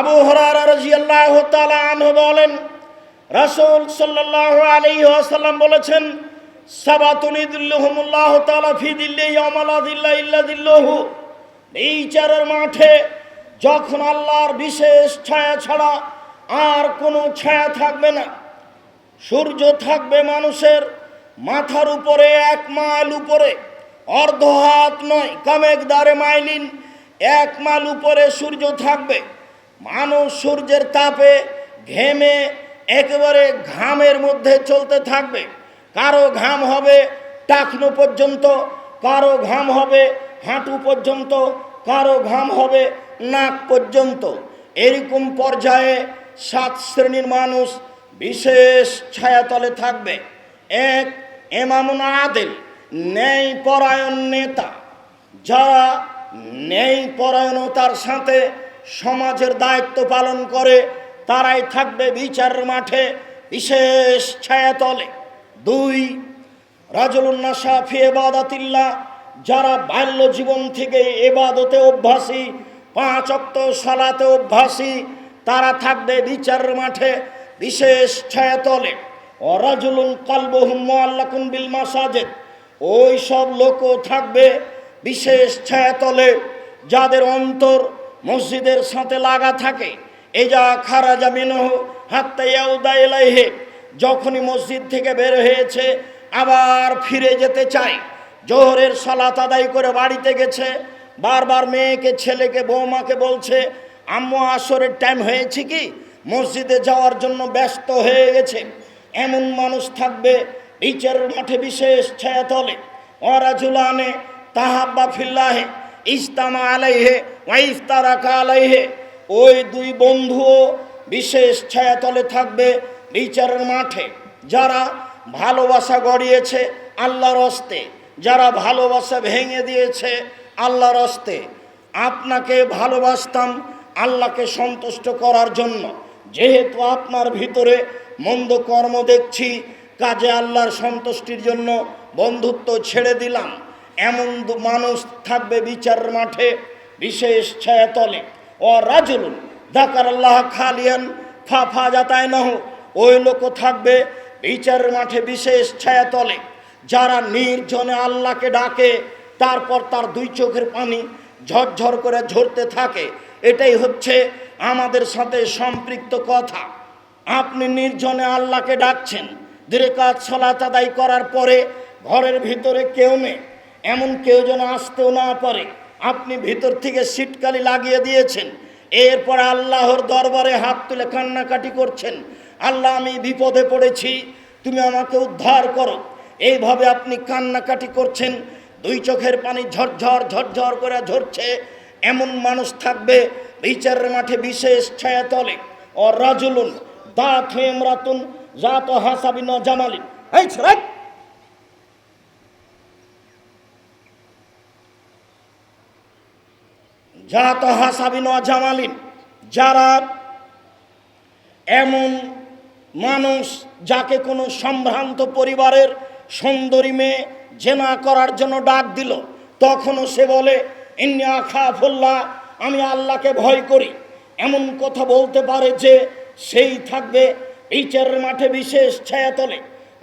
আবু বলেন, রাসূল সাল্লাল্লাহু আলাইহি ওয়াসাল্লাম বলেছেন এই চারের মাঠে যখন আল্লাহর বিশেষ ছায়া ছাড়া আর কোনো ছায়া থাকবে না, সূর্য থাকবে মানুষের মাথার উপরে এক মাইল উপরে, অর্ধ হাত নয়, কামেকদারে মাইলিন, এক মাইল উপরে সূর্য থাকবে। মানুষ সূর্যের তাপে ঘেমে একেবারে ঘামের মধ্যে চলতে থাকবে। কারও ঘাম হবে টাকনো পর্যন্ত, কারও ঘাম হবে হাঁটু পর্যন্ত, কারও ঘাম হবে নাক পর্যন্ত। এরকম পর্যায়ে সাত শ্রেণির মানুষ বিশেষ ছায়াতলে থাকবে। এক এমামুন আদেল ন্যায় পরায়ণ নেতা। যারা ন্যায় পরায়ণতার সাথে সমাজের দায়িত্ব পালন করে, তারাই থাকবে বিচার মাঠে বিশেষ ছায়াতলে। দুই রাজুল্নাশা ফি এবাদাতিল্লাহ যারা বাল্য জীবন থেকে এবাদতে অভ্যাসী, পাঁচ অক্ত সালাতে অভ্যাসী, তারা থাকবে বিচার মাঠে বিশেষ ছায়াতলে। অরাজুলুন কালবহুম মোয়াল্লাকুন বিল মাসাজেদ, ওই সব লোকও থাকবে বিশেষ ছায়াতলে, যাদের অন্তর মসজিদের সাথে লাগা থাকে। এজা খারাজা মিনহ হাত্তা ইয়াউদা ইলাইহি যখনই মসজিদ থেকে বের হয়েছে, আবার ফিরে যেতে চায়। জোহরের সালাত আদায় করে বাড়িতে গেছে। বারবার মেয়েকে, ছেলেকে বৌমাকে বলছে, আম্মু, আসরের টাইম হয়েছে কি? মসজিদে যাওয়ার জন্য ব্যস্ত হয়ে গেছে। এমন মানুষ থাকবে, বিচারের মাঠে বিশেষ ছায়াতলে অরাজুলানে তাহাব্বা ফিল্লাহে। ইস্তামা আলাইহে ওয়াইফতারাকা আলাইহে। ওই দুই বন্ধুও বিশেষ ছায়াতলে থাকবে বিচারের মাঠে। যারা ভালোবাসা গড়িয়েছে আল্লাহর হস্তে, যারা ভালোবাসা ভেঙে দিয়েছে আল্লাহর হস্তে। আপনাকে ভালোবাসতাম আল্লাহকে সন্তুষ্ট করার জন্য। যেহেতু আপনার ভিতরে মন্দ কর্ম দেখছি, কাজে আল্লাহর সন্তুষ্টির জন্য বন্ধুত্ব ছেড়ে দিলাম। এমন মানুষ থাকবে বিচার মাঠে, বিশেষ ছায়াতলে ও রাজুলুন, দাকার আল্লাহ খালিয়ান, ফা ফা যাতায় নহ ওই লোকও থাকবে বিচারের মাঠে বিশেষ ছায়াতলে যারা নির্জনে আল্লাহকে ডাকে, তারপর তার দুই চোখের পানি ঝরঝর করে ঝরতে থাকে। এটাই হচ্ছে আমাদের সাথে সম্পৃক্ত কথা। আপনি নির্জনে আল্লাহকে ডাকছেন কাজ সলাত আদায় করার পরে ঘরের ভিতরে কেউ নেই। এমন কেউ যেন আসতেও না পারে। আপনি ভিতর থেকে সিটকালি লাগিয়ে দিয়েছেন। এরপর আল্লাহর দরবারে হাত তুলে কান্নাকাটি করছেন। আল্লাহ, আমি বিপদে পড়েছি। তুমি আমাকে উদ্ধার করো। এইভাবে আপনি কান্নাকাটি করছেন। দুই চোখের পানি ঝরঝর ঝরঝর করে ঝরছে। এমন মানুষ থাকবে, বিচারের মাঠে বিশেষ ছায়াতলে ও রাজুলুন দাঁত হয়ে রাতুন জাত হাসাবিন জামালিন। এই ছেড়ে জাত হাসাবিন জামালিন। যারা এমন মানুষ যাকে কোনো সম্ভ্রান্ত পরিবারের সুন্দরী মেয়ে জেনা করার জন্য ডাক দিল, তখনও সে বলে, ইন্নি আখাফুল্লাহ, আমি আল্লাহকে ভয় করি। এমন কথা বলতে পারে যে সেই থাকবে বিচারের মাঠে বিশেষ ছায়াতলে।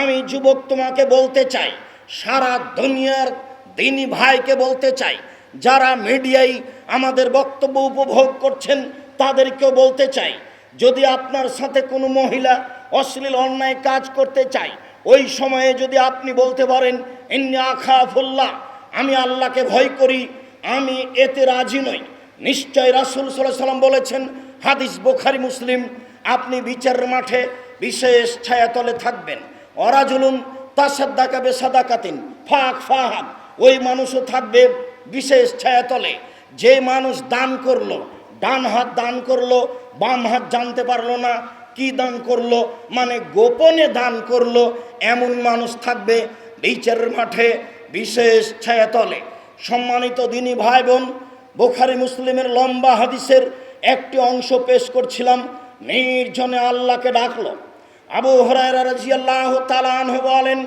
আমি যুবক তোমাকে বলতে চাই, সারা দুনিয়ার দিনী ভাইকে বলতে চাই যারা মিডিয়ায় আমাদের বক্তব্য উপভোগ করছেন, তাদেরকেও বলতে চাই, যদি আপনার সাথে কোনো মহিলা অশ্লীল অন্যায় কাজ করতে চায়, ওই সময়ে যদি আপনি বলতে পারেন, ইন্নি আখাফুল্লাহ, আমি আল্লাহকে ভয় করি, আমি এতে রাজি নই। নিশ্চয় রাসুল সাল্লাহ সাল্লাম বলেছেন, হাদিস বোখারি, মুসলিম, আপনি বিচারের মাঠে বিশেষ ছায়াতলে থাকবেন। অরাজুলুন বে সাদাকাতিন ফাক ফাহাম ওই মানুষও থাকবে বিশেষ ছায়াতলে। যে মানুষ দান করল, ডান হাত দান করল, বাম হাত জানতে পারল না কি দান করল মানে গোপনে দান করল, এমন মানুষ থাকবে বিচারের মাঠে বিশেষ ছায়াতলে। সম্মানিত দিনী ভাই বোন বোখারি মুসলিমের লম্বা হাদিসের একটি অংশ পেশ করছিলাম, নির্জনে আল্লাহকে ডাকলো। আবু রাজিয়াল্লাহ তালাহ বলেন,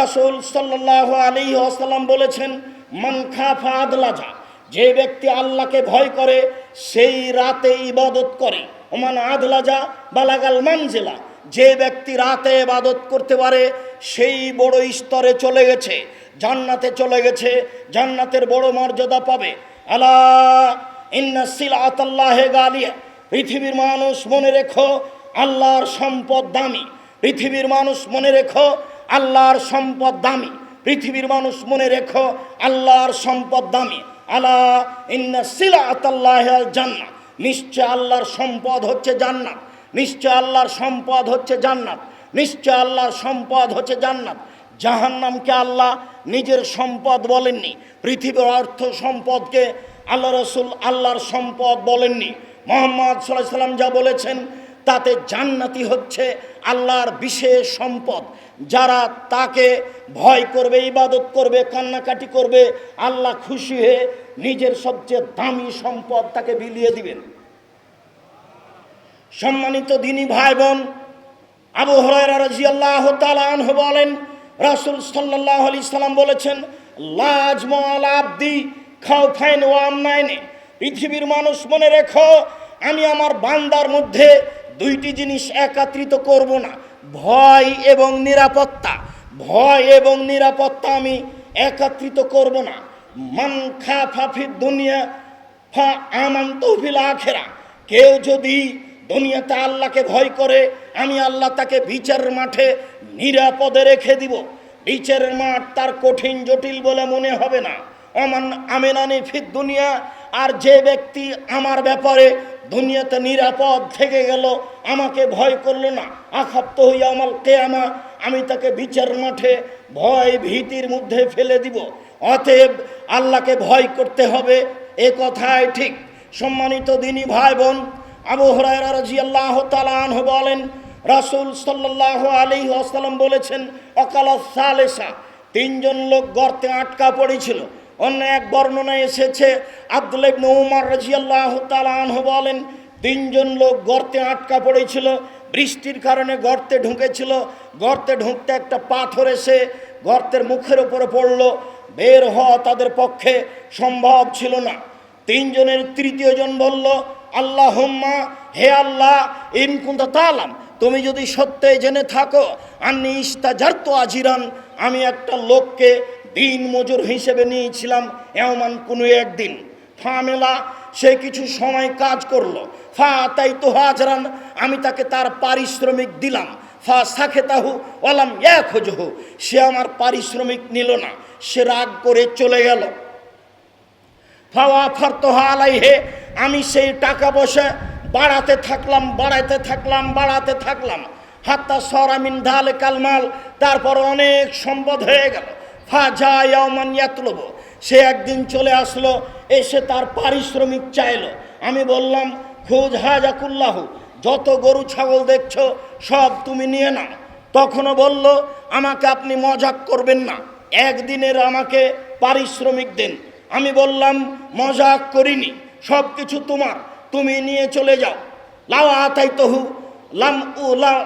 রাসূল সাল্লাল্লাহু আলাইহি ওয়াসাল্লাম বলেছেন মান খাফা আদলাজা যে ব্যক্তি আল্লাহকে ভয় করে, সেই রাতে ইবাদত করে। ওমান আদলাজা বালাগাল মানজেলা। যে ব্যক্তি রাতে ইবাদত করতে পারে, সেই বড় স্তরে চলে গেছে, জান্নাতে চলে গেছে, জান্নাতের বড় মর্যাদা পাবে। আলা ইন্না সিলাতাল্লাহে গালিয়া। পৃথিবীর মানুষ মনে রেখো, আল্লাহর সম্পদ দামি। পৃথিবীর মানুষ মনে রেখো, আল্লাহর সম্পদ দামি। পৃথিবীর মানুষ মনে রেখো, আল্লাহর সম্পদ দামি। আলা ইন্না সিলাতাল্লাহ জান্নাত নিশ্চয় আল্লাহর সম্পদ হচ্ছে জান্নাত। নিশ্চয় আল্লাহর সম্পদ হচ্ছে জান্নাত। নিশ্চয় আল্লাহর সম্পদ হচ্ছে জান্নাত। জাহান্নামকে আল্লাহ নিজের সম্পদ বলেননি। পৃথিবীর অর্থ সম্পদকে আল্লাহ রসুল আল্লাহর সম্পদ বলেননি। মোহাম্মদ সাল্লাহ সাল্লাম যা বলেছেন তাতে জান্নাতি হচ্ছে আল্লাহর বিশেষ সম্পদ। যারা তাকে ভয় করবে, ইবাদত করবে, কান্নাকাটি করবে, আল্লাহ খুশি হয়ে নিজের সবচেয়ে দামি সম্পদ তাকে বিলিয়ে দিবেন। সম্মানিত দিনী ভাই বোন আবু রাজিয়াল্লাহ তালাহ বলেন, রাসুল সাল্লাহ আলি সাল্লাম বলেছেন, লাজ মাল আব্দি খাও ফাইন নাইনে পৃথিবীর মানুষ মনে রেখো, আমি আমার বান্দার মধ্যে দুইটি জিনিস একত্রিত করব না। ভয় এবং নিরাপত্তা। ভয় এবং নিরাপত্তা আমি একত্রিত করব না। মান খা ফাফির দুনিয়া ফা আমান তহফিল আখেরা। কেউ যদি দুনিয়াতে আল্লাহকে ভয় করে, আমি আল্লাহ তাকে বিচারের মাঠে নিরাপদে রেখে দিব। বিচারের মাঠ তার কঠিন, জটিল বলে মনে হবে না। অমান আমেনানি ফির দুনিয়া, আর যে ব্যক্তি আমার ব্যাপারে দুনিয়াতে নিরাপদ থেকে গেল, আমাকে ভয় করল না। আখাপ্ত হইয়া আমার কেয়ামা, আমি তাকে বিচার মাঠে ভয় ভীতির মধ্যে ফেলে দিব। অতএব আল্লাহকে ভয় করতে হবে, এ কথাই ঠিক। সম্মানিত দিনী ভাই বোন আবু হরাইরা বলেন, রাসূল সাল্লাল্লাহু আলাইহি ওয়াসাল্লাম বলেছেন, অকালা সালেসা, তিনজন লোক গর্তে আটকা পড়েছিল। অন্য এক বর্ণনায় এসেছে, আব্দুল ইবনে তাআলা আনহু বলেন, তিনজন লোক গর্তে আটকা পড়েছিল, বৃষ্টির কারণে গর্তে ঢুকেছিল, গর্তে ঢুকতে একটা পাথর এসে গর্তের মুখের ওপরে পড়ল, বের হওয়া তাদের পক্ষে সম্ভব ছিল না। তিনজনের তৃতীয় জন বলল আল্লাহ হে আল্লাহ ইনকুন্ত তালাম তুমি যদি সত্যি জেনে থাকো, আন্নি ইস্তা জারত আজিরান, আমি একটা লোককে দিন মজুর হিসেবে নিয়েছিলাম এমন কোনো একদিন। ফামেলা, সে কিছু সময় কাজ করল। ফা তাই তো হাজরান, আমি তাকে তার পারিশ্রমিক দিলাম। ফা সাখে তাহু ওলাম এক হজহু সে আমার পারিশ্রমিক নিল না, সে রাগ করে চলে গেল। ফাওয়া ফারতোহা আলাইহে, আমি সেই টাকা পয়সা বাড়াতে থাকলাম বাড়াতে থাকলাম বাড়াতে থাকলাম। হাত্তা সরামিন ধালে কালমাল তারপর অনেক সম্পদ হয়ে গেল। ফা ইয়াতলব। সে একদিন চলে আসলো, এসে তার পারিশ্রমিক চাইলো। আমি বললাম, খোঁজ হাজাকুল্লাহু, যত গরু, ছাগল দেখছ, সব তুমি নিয়ে নাও। তখনও বলল, আমাকে আপনি মজাক করবেন না, একদিনের আমাকে পারিশ্রমিক দেন। আমি বললাম, মজাক করিনি সব কিছু তোমার, তুমি নিয়ে চলে যাও। লাও আতাই তহু লাম উ লা-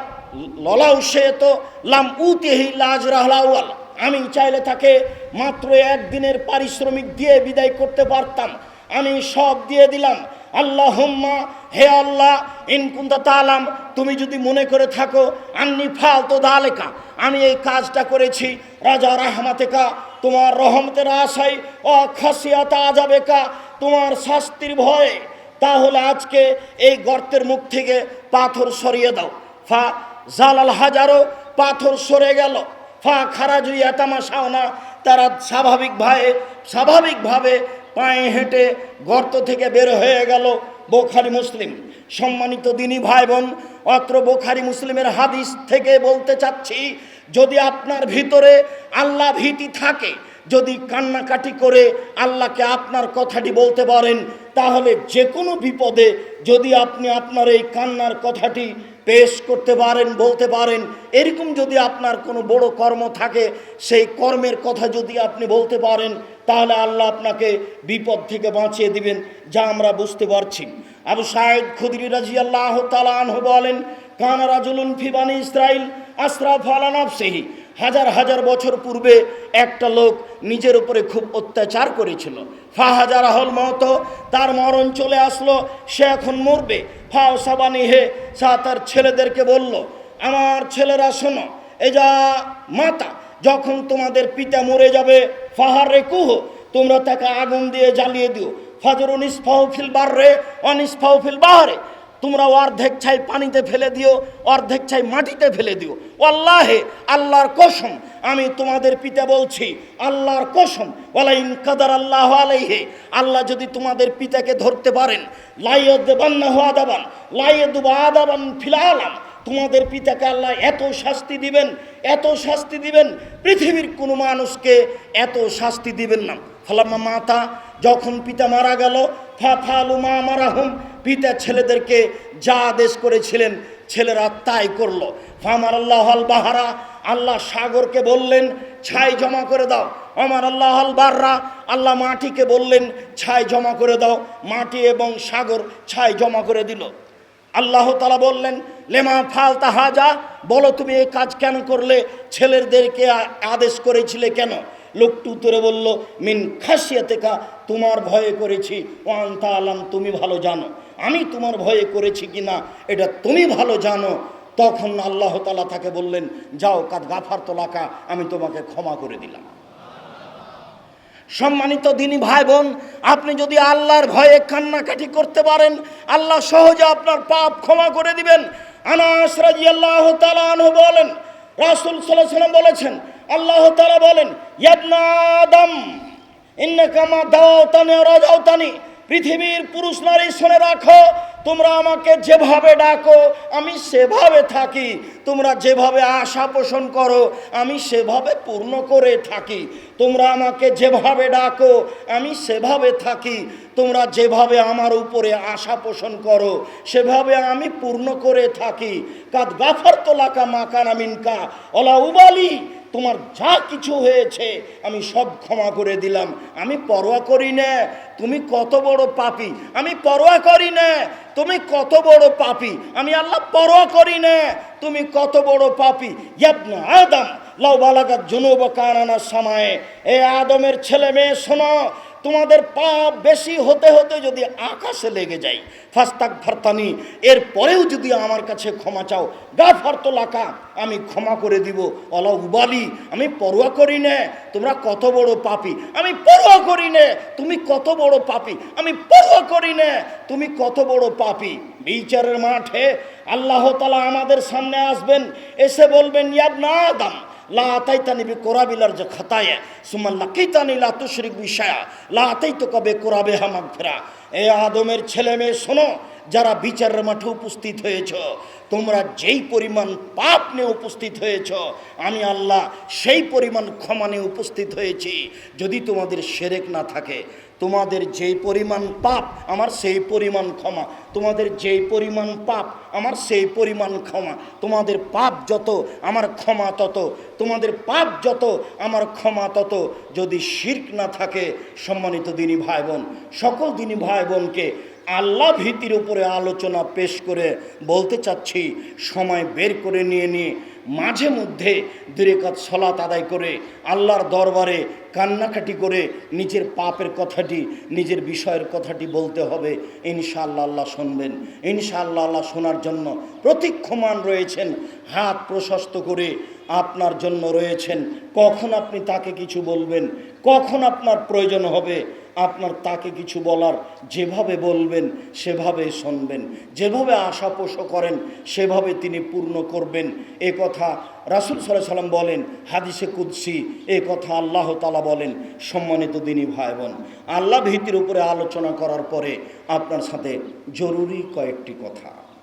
ললাউ সে তো লাম উতেহি লাজ রাহলাওয়াল আমি চাইলে তাকে মাত্র একদিনের পারিশ্রমিক দিয়ে বিদায় করতে পারতাম। আমি সব দিয়ে দিলাম। আল্লাহ হে আল্লাহ ইনকুন্দা তালাম তুমি যদি মনে করে থাকো, আন্নি ফালতো দালেকা, আমি এই কাজটা করেছি। রাজা রাহমাতেকা, তোমার রহমতের আশাই ও খাসিয়াতা আজাবেকা তোমার শাস্তির ভয়ে। তাহলে আজকে এই গর্তের মুখ থেকে পাথর সরিয়ে দাও। ফা জালাল হাজারো পাথর সরে গেল। ফা খারাজুই এতামাশাও না তারা স্বাভাবিকভাবে স্বাভাবিকভাবে পায়ে হেঁটে গর্ত থেকে বের হয়ে গেল বোখারি মুসলিম। সম্মানিত দিনী ভাই বোন অত্র বোখারি মুসলিমের হাদিস থেকে বলতে চাচ্ছি, যদি আপনার ভিতরে আল্লাহ ভীতি থাকে, যদি কান্নাকাটি করে আল্লাহকে আপনার কথাটি বলতে পারেন তাহলে যে কোনো বিপদে যদি আপনি আপনার এই কান্নার কথাটি পেশ করতে পারেন, বলতে পারেন, এরকম যদি আপনার কোনো বড় কর্ম থাকে, সেই কর্মের কথা যদি আপনি বলতে পারেন, তাহলে আল্লাহ আপনাকে বিপদ থেকে বাঁচিয়ে দিবেন, যা আমরা বুঝতে পারছি। আবু সাহেদ খুদরি রাজি আল্লাহ তালাহ বলেন, কানা রাজুলুন ফিবানি ইসরাইল আশরাফ আলা নাফসিহি। হাজার হাজার বছর পূর্বে একটা লোক নিজের উপরে খুব অত্যাচার করেছিল। ফা হাজার হল মতো তার মরণ চলে আসলো, সে এখন মরবে। ফাও সাবানি হে, সা তার ছেলেদেরকে বলল, আমার ছেলেরা শোনো, এ যা মাতা, যখন তোমাদের পিতা মরে যাবে, ফাহারে কুহ, তোমরা তাকে আগুন দিয়ে জ্বালিয়ে দিও। ফাজর নিষ্ফাউফিল বাররে অনিষ্ফাউফিল বাহারে। তোমরা অর্ধেক ছাই পানিতে ফেলে দিও, অর্ধেক ছাই মাটিতে ফেলে দিও। আল্লাহে আল্লাহর কসম, আমি তোমাদের পিতা বলছি, আল্লাহর কসম, ওয়ালাইন কাদার আল্লাহ আলাইহে, আল্লাহ যদি তোমাদের পিতাকে ধরতে পারেন লাইয়দ্দাবান্না হওয়া দাবান লাইয়দ্দুবা আদাবান ফিলালাম তোমাদের পিতাকে আল্লাহ এত শাস্তি দিবেন, এত শাস্তি দিবেন, পৃথিবীর কোনো মানুষকে এত শাস্তি দিবেন না। ফালাম্মা মাতা যখন পিতা মারা গেল ফা ফালু মা মারাহুম, পিতা ছেলেদেরকে যা আদেশ করেছিলেন, ছেলেরা তাই করল। ফামার আল্লাহ আল বাহারা, আল্লাহ সাগরকে বললেন, ছাই জমা করে দাও। আমার আল্লাহ আল বাররা, আল্লাহ মাটিকে বললেন, ছাই জমা করে দাও। মাটি এবং সাগর ছাই জমা করে দিল। আল্লাহ তালা বললেন, লেমা ফাল তাহাজা বলো তুমি এই কাজ কেন করলে? ছেলেদেরকে আদেশ করেছিলে কেন? লোকটি উত্তরে বলল, মিন খাসিয়াতেকা, তোমার ভয়ে করেছি। ওয়ান্তা আলাম, তুমি ভালো জানো। আমি তোমার ভয়ে করেছি কি না এটা তুমি ভালো জানো। তখন আল্লাহ তালা তাকে বললেন, যাও কাদ গাফার তোলাকা, আমি তোমাকে ক্ষমা করে দিলাম। সম্মানিত দিনী ভাই বোন আপনি যদি আল্লাহর ভয়ে কান্নাকাটি করতে পারেন, আল্লাহ সহজে আপনার পাপ ক্ষমা করে দিবেন। আনাস রাজি আল্লাহ তালাহ বলেন রাসুল সাল্লাম বলেছেন, আল্লাহ তারা বলেন, ইয়াবনা আদম ইন্নাকামা দাওতানি রাজাওতানি পৃথিবীর পুরুষ নারী শুনে রাখো তোমরা আমাকে যেভাবে ডাকো, আমি সেভাবে থাকি। তোমরা যেভাবে আশা পোষণ করো, আমি সেভাবে পূর্ণ করে থাকি। তোমরা আমাকে যেভাবে ডাকো, আমি সেভাবে থাকি। তোমরা যেভাবে আমার উপরে আশা পোষণ করো, সেভাবে আমি পূর্ণ করে থাকি। কাদ গাফার তোলাকা মাকানা মিনকা। ওলা উবালি তোমার যা কিছু হয়েছে, আমি সব ক্ষমা করে দিলাম। আমি পরোয়া করি না, তুমি কত বড় পাপি। আমি পরোয়া করি না, তুমি কত বড় পাপি। আমি আল্লাহ পরোয়া করি না, তুমি কত বড় পাপি। ইয়াবনা আদম, লাউ বালাগার জুনুব কানানা সামায়ে। এ আদমের ছেলে মেয়ে, শোনো তোমাদের পাপ বেশি হতে হতে যদি আকাশে লেগে যায়, ফাস্তাক ফারতানি এর পরেও যদি আমার কাছে ক্ষমা চাও, গা ফার্ত লাকা, আমি ক্ষমা করে দিব। অলা উবালি, আমি পরোয়া করি নে, তোমরা কত বড় পাপি, আমি পরোয়া করি নে, তুমি কত বড় পাপি, আমি পরোয়া করি নে, তুমি কত বড় পাপি। বিচারের মাঠে আল্লাহ তালা আমাদের সামনে আসবেন, এসে বলবেন ইয়াব না আদম লা লা আদমের ছেলে মেয়ে শোনো যারা বিচারের মাঠে উপস্থিত হয়েছ, তোমরা যেই পরিমাণ পাপ নিয়ে উপস্থিত হয়েছ, আমি আল্লাহ সেই পরিমাণ ক্ষমা নিয়ে উপস্থিত হয়েছি। যদি তোমাদের সেরেক না থাকে, তোমাদের যেই পরিমাণ পাপ, আমার সেই পরিমাণ ক্ষমা। তোমাদের যেই পরিমাণ পাপ, আমার সেই পরিমাণ ক্ষমা। তোমাদের পাপ যত, আমার ক্ষমা তত। তোমাদের পাপ যত, আমার ক্ষমা তত। যদি শির্ক না থাকে, সম্মানিত দিনী ভাই বোন, সকল দিনী ভাই বোনকে আল্লাহ ভীতির উপরে আলোচনা পেশ করে বলতে চাচ্ছি সময় বের করে নিয়ে নিয়ে মাঝে মধ্যে দুরেকাত সলাত আদায় করে, আল্লাহর দরবারে কান্নাকাটি করে নিজের পাপের কথাটি, নিজের বিষয়ের কথাটি বলতে হবে। ইনশাআল্লাহ আল্লাহ শুনবেন। ইনশাআল্লাহ আল্লাহ শোনার জন্য প্রতীক্ষমান রয়েছেন, হাত প্রশস্ত করে আপনার জন্য রয়েছেন। কখন আপনি তাকে কিছু বলবেন? কখন আপনার প্রয়োজন হবে? আপনার তাকে কিছু বলার যেভাবে বলবেন, সেভাবে শুনবেন। যেভাবে আশা পোষ করেন, সেভাবে তিনি পূর্ণ করবেন। এ কথা রাসুল সাল্লাহ সাল্লাম বলেন, হাদিসে কুদ্সি, এ কথা আল্লাহ তালা বলেন, সম্মানিত দিনী ভাই বোন আল্লাহ ভীতির উপরে আলোচনা করার পরে আপনার সাথে জরুরি কয়েকটি কথা।